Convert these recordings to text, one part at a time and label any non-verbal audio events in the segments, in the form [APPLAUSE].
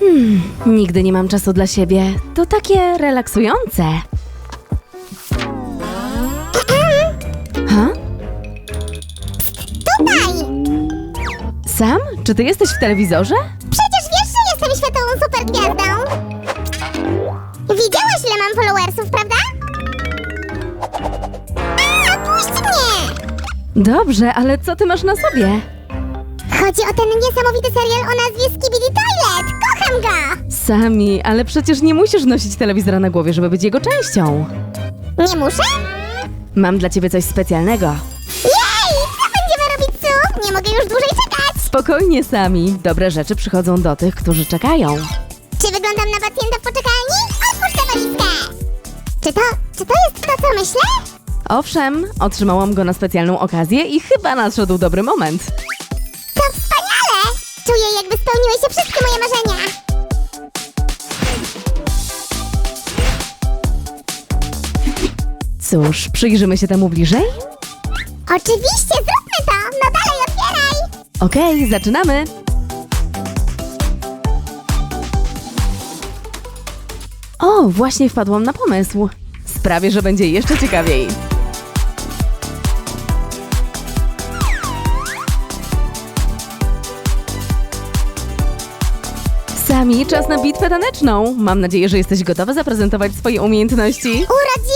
Hmm, nigdy nie mam czasu dla siebie. To takie relaksujące. Ha? Tutaj! Sam? Czy ty jesteś w telewizorze? Przecież wiesz, że jestem światową supergwiazdą! Widziałaś, ile mam followersów, prawda? A, puść mnie! Dobrze, ale co ty masz na sobie? Chodzi o ten niesamowity serial o nazwie Skibidi Toilet! Go! Sami, ale przecież nie musisz nosić telewizora na głowie, żeby być jego częścią. Nie muszę? Mam dla ciebie coś specjalnego. Jej! Co będziemy robić, Su? Nie mogę już dłużej czekać! Spokojnie, Sami. Dobre rzeczy przychodzą do tych, którzy czekają. Czy wyglądam na pacjenta w poczekalni? Otwórz tę walizkę! Czy to, czy to jest to, co myślę? Owszem, otrzymałam go na specjalną okazję i chyba nadszedł dobry moment. To wspaniale! Czuję, jakby spełniły się wszystkie moje marzenia. Cóż, przyjrzymy się temu bliżej? Oczywiście, zróbmy to! No dalej, otwieraj! Okej, zaczynamy. O, właśnie wpadłam na pomysł. Sprawię, że będzie jeszcze ciekawiej. Sami, czas na bitwę taneczną. Mam nadzieję, że jesteś gotowa zaprezentować swoje umiejętności. Urodziłam się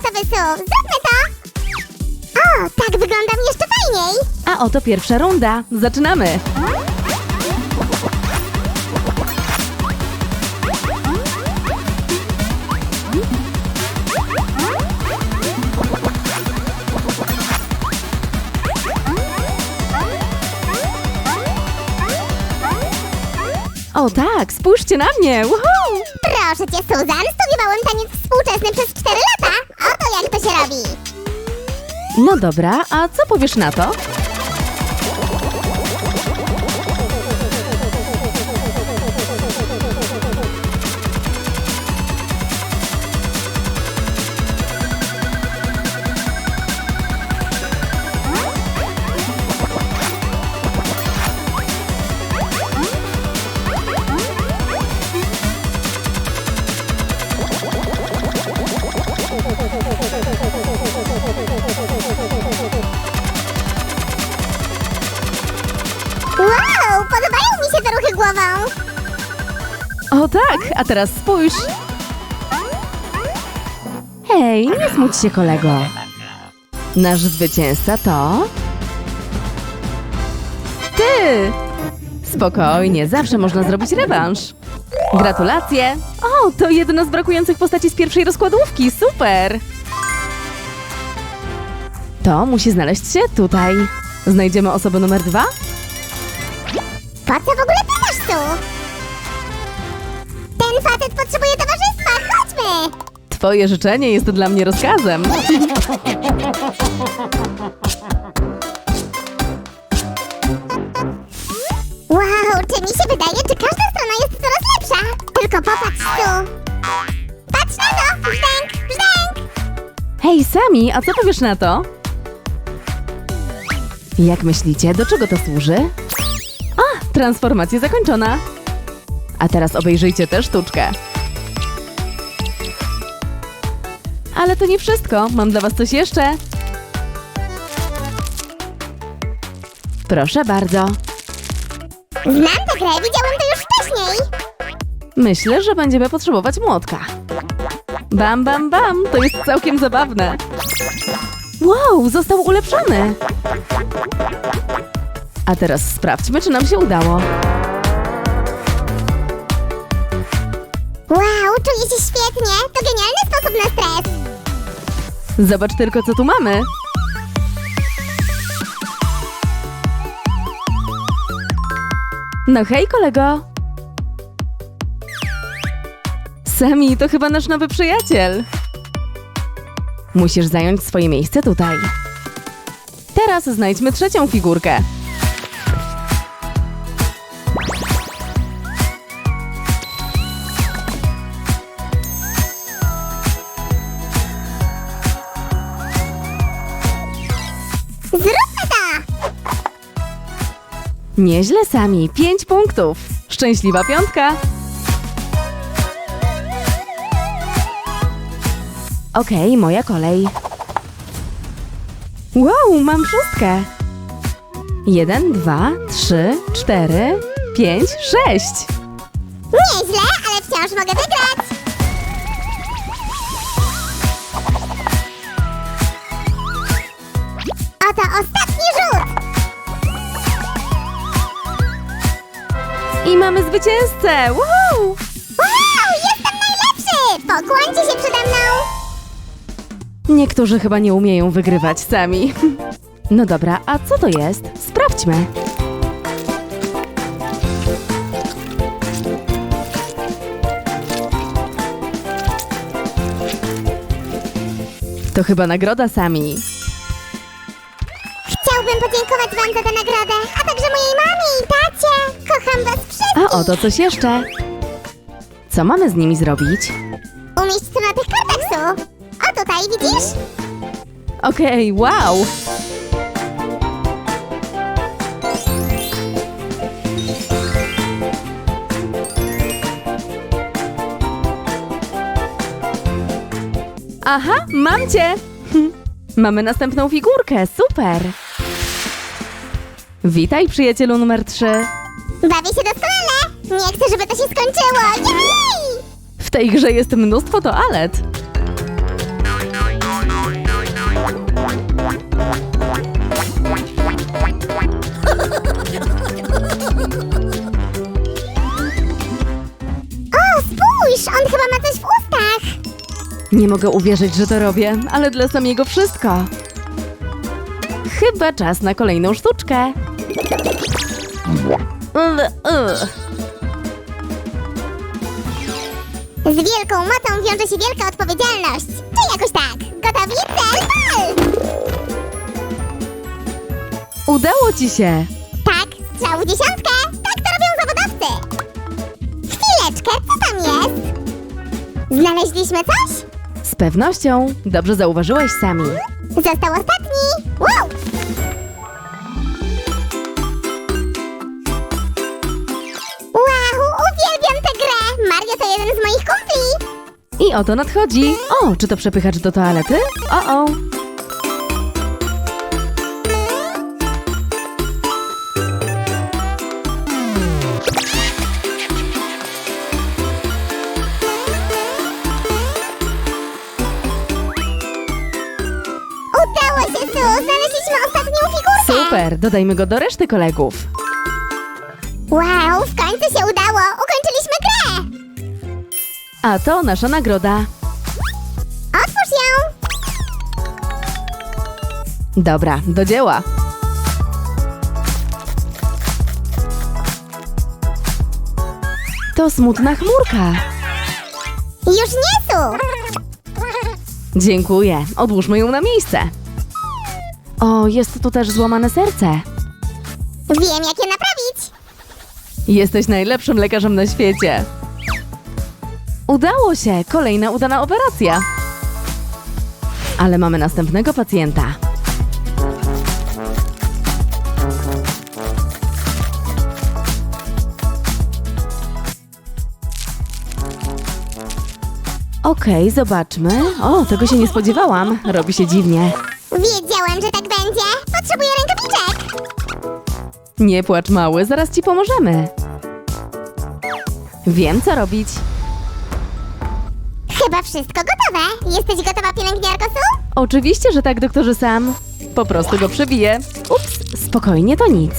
gotowy! Zróbmy to! O, tak wyglądam jeszcze fajniej! A oto pierwsza runda. Zaczynamy. O tak, spójrzcie na mnie. Woohoo! Proszę cię, Susan, studiowałem taniec współczesny przez 4 lata! Jak to się robi! No dobra, a co powiesz na to? Głową! O tak, a teraz spójrz. Hej, nie smuć się kolego. Nasz zwycięzca to... Ty! Spokojnie, zawsze można zrobić rewanż. Gratulacje! O, to jedna z brakujących postaci z pierwszej rozkładówki, super! To musi znaleźć się tutaj. Znajdziemy osobę numer dwa? Po co w ogóle pytasz, Su? Ten facet potrzebuje towarzystwa, chodźmy! Twoje życzenie jest dla mnie rozkazem. Wow, czy mi się wydaje, czy każda strona jest coraz lepsza? Tylko popatrz, Su! Patrz na to! Brzdęk, brzdęk! Hej, Sami, a co powiesz na to? Jak myślicie, do czego to służy? Transformacja zakończona. A teraz obejrzyjcie tę sztuczkę. Ale to nie wszystko, mam dla was coś jeszcze. Proszę bardzo. Znam tę grę, widziałem to już wcześniej! Myślę, że będziemy potrzebować młotka. Bam, bam, bam, to jest całkiem zabawne. Wow, został ulepszony. A teraz sprawdźmy, czy nam się udało. Wow, czuję się świetnie! To genialny sposób na stres! Zobacz tylko, co tu mamy. No hej, kolego. Sami, to chyba nasz nowy przyjaciel. Musisz zająć swoje miejsce tutaj. Teraz znajdźmy trzecią figurkę. Zróbmy to! Nieźle sami, 5 punktów. Szczęśliwa piątka. Okej, moja kolej. Wow, mam szóstkę. Jeden, dwa, trzy, cztery, pięć, sześć. Nieźle, ale wciąż mogę wygrać! Oto ostatni rzut. I mamy zwycięzcę! Wow! Wow, jestem najlepszy! Pokłońcie się przede mną. Niektórzy chyba nie umieją wygrywać sami. [LAUGHS] No dobra, a co to jest? Sprawdźmy. To chyba nagroda sami. Podziękować wam za tę nagrodę, a także mojej mamie i tacie. Kocham was wszystkich. A oto coś jeszcze. Co mamy z nimi zrobić? Umieść to na tych kartach, Su. O tutaj, widzisz? Okej, wow! Aha, mam cię! [LAUGHS] Mamy następną figurkę, super! Witaj, przyjacielu numer 3. Bawię się doskonale. Nie chcę, żeby to się skończyło. Jej! W tej grze jest mnóstwo toalet. O, spójrz, on chyba ma coś w ustach. Nie mogę uwierzyć, że to robię, ale dla samiego wszystko. Chyba czas na kolejną sztuczkę. Z wielką mocą wiąże się wielka odpowiedzialność. Czy jakoś tak? Gotowi? Cel, bal! Udało ci się! Tak, strzał w dziesiątkę. Tak to robią zawodowcy. Chwileczkę, co tam jest? Znaleźliśmy coś? Z pewnością dobrze zauważyłeś sami. Został ostatni. Wow, I oto nadchodzi. O, czy to przepychacz do toalety? O, o. Udało się, Su! Znaleźliśmy ostatnią figurkę! Super, dodajmy go do reszty kolegów. Wow, w końcu się udało! Ukończyliśmy grę! A to nasza nagroda. Otwórz ją! Dobra, do dzieła. To smutna chmurka. Już nie, Su! Dziękuję. Odłóżmy ją na miejsce. O, jest tu też złamane serce. Wiem, jak je naprawić! Jesteś najlepszym lekarzem na świecie. Udało się! Kolejna udana operacja. Ale mamy następnego pacjenta. Okej, zobaczmy. O, tego się nie spodziewałam. Robi się dziwnie. Wiedziałem, że tak będzie! Potrzebuję rękawiczek! Nie płacz, mały, zaraz ci pomożemy. Wiem, co robić. Chyba wszystko gotowe. Jesteś gotowa, pielęgniarko Su? Oczywiście, że tak, doktorze Sam. Po prostu go przebiję. Ups, spokojnie, to nic.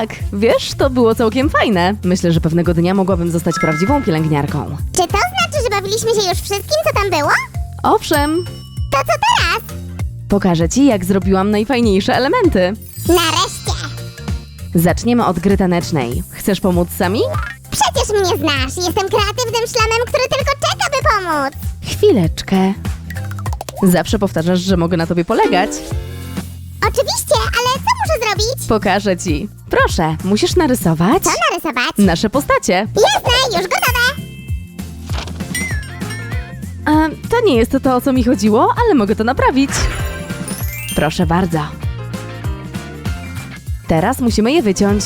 Tak, wiesz, to było całkiem fajne. Myślę, że pewnego dnia mogłabym zostać prawdziwą pielęgniarką. Czy to znaczy, że bawiliśmy się już wszystkim, co tam było? Owszem, To co teraz? pokażę ci, jak zrobiłam najfajniejsze elementy. Nareszcie! Zaczniemy od gry tanecznej. Chcesz pomóc sami? Przecież mnie znasz! Jestem kreatywnym szlamem, który tylko czeka, by pomóc! Chwileczkę. Zawsze powtarzasz, że mogę na tobie polegać. Oczywiście, zrobić? Pokażę ci. Proszę, musisz narysować. Co narysować? Nasze postacie. Jasne, już gotowe! E, to nie jest to, o co mi chodziło, ale mogę to naprawić. Proszę bardzo. Teraz musimy je wyciąć.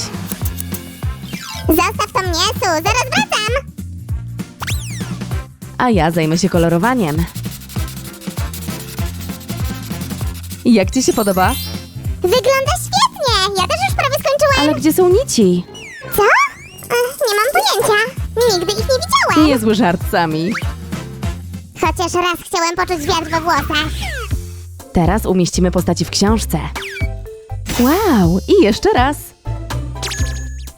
Zostaw to mnie, Su, zaraz wracam! A ja zajmę się kolorowaniem. Jak ci się podoba? Wygląda! Ja też już prawie skończyłam! Ale gdzie są nici? Co? Ech, nie mam pojęcia. Nigdy ich nie widziałem. Niezły żart sami. Chociaż raz chciałem poczuć wiatr we włosach. Teraz umieścimy postaci w książce. Wow, i jeszcze raz.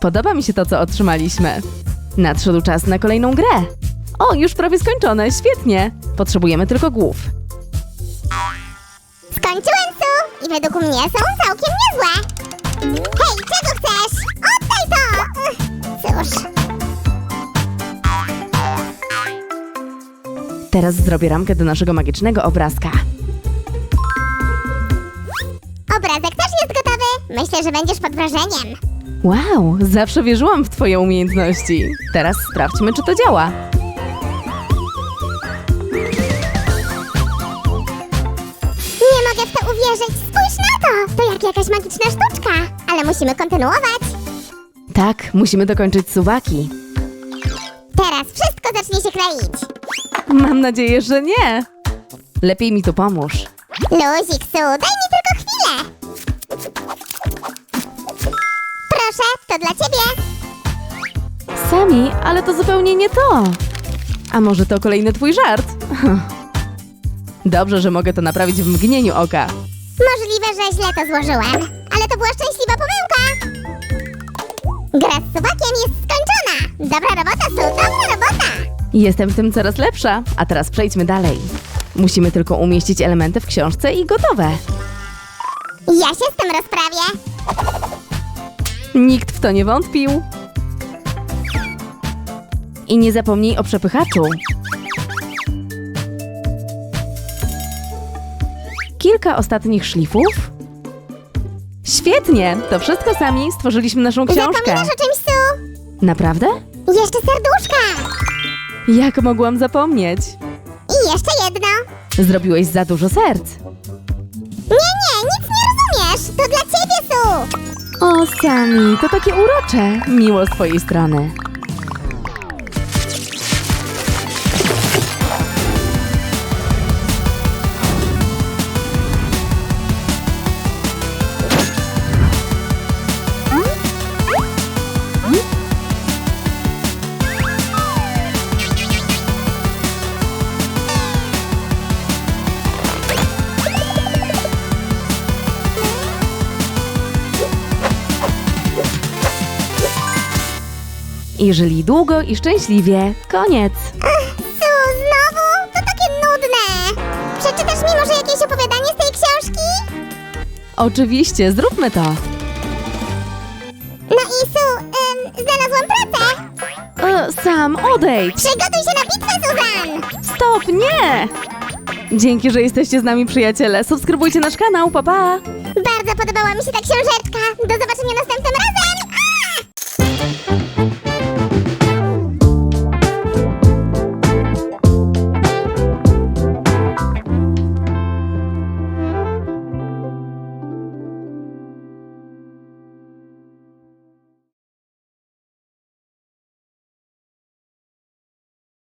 Podoba mi się to, co otrzymaliśmy. Nadszedł czas na kolejną grę. O, już prawie skończone, świetnie. Potrzebujemy tylko głów. Skończyłem, Su! I według mnie są całkiem niezłe. Hej, czego chcesz? Oddaj to! Cóż, Teraz zrobię ramkę do naszego magicznego obrazka. obrazek też jest gotowy. Myślę, że będziesz pod wrażeniem. Wow, zawsze wierzyłam w Twoje umiejętności. Teraz sprawdźmy, czy to działa. To! To jak jakaś magiczna sztuczka. Ale musimy kontynuować. Tak, musimy dokończyć suwaki. Teraz wszystko zacznie się kleić. Mam nadzieję, że nie. Lepiej mi tu pomóż. Luzik, Su, daj mi tylko chwilę. Proszę, to dla ciebie. Sami, ale to zupełnie nie to. A może to kolejny twój żart? [LAUGHS] Dobrze, że mogę to naprawić w mgnieniu oka. Możliwe, że źle to złożyłem, ale to była szczęśliwa pomyłka. Gra z suwakiem jest skończona. Dobra robota, Su, dobra robota. Jestem w tym coraz lepsza, a teraz przejdźmy dalej. Musimy tylko umieścić elementy w książce i gotowe. Ja się z tym rozprawię. Nikt w to nie wątpił. I nie zapomnij o przepychaczu. Kilka ostatnich szlifów. Świetnie! To wszystko sami stworzyliśmy naszą książkę. Zapominasz o czymś, Su? Naprawdę? Jeszcze serduszka. Jak mogłam zapomnieć? I jeszcze jedno. Zrobiłeś za dużo serc. Nie, nie, nic nie rozumiesz. To dla ciebie, Su. O, Sami, to takie urocze. Miło z twojej strony. I żyli długo i szczęśliwie. Koniec. Ach, Su, znowu? To takie nudne. Przeczytasz mi może jakieś opowiadanie z tej książki? Oczywiście, zróbmy to. No i Su, ym, znalazłam pracę. E, sam, odejdź. Przygotuj się na bitwę, Suzan! Stop, nie! Dzięki, że jesteście z nami, przyjaciele. Subskrybujcie nasz kanał, pa pa! Bardzo podobała mi się ta książeczka. Do zobaczenia następnym razem. A!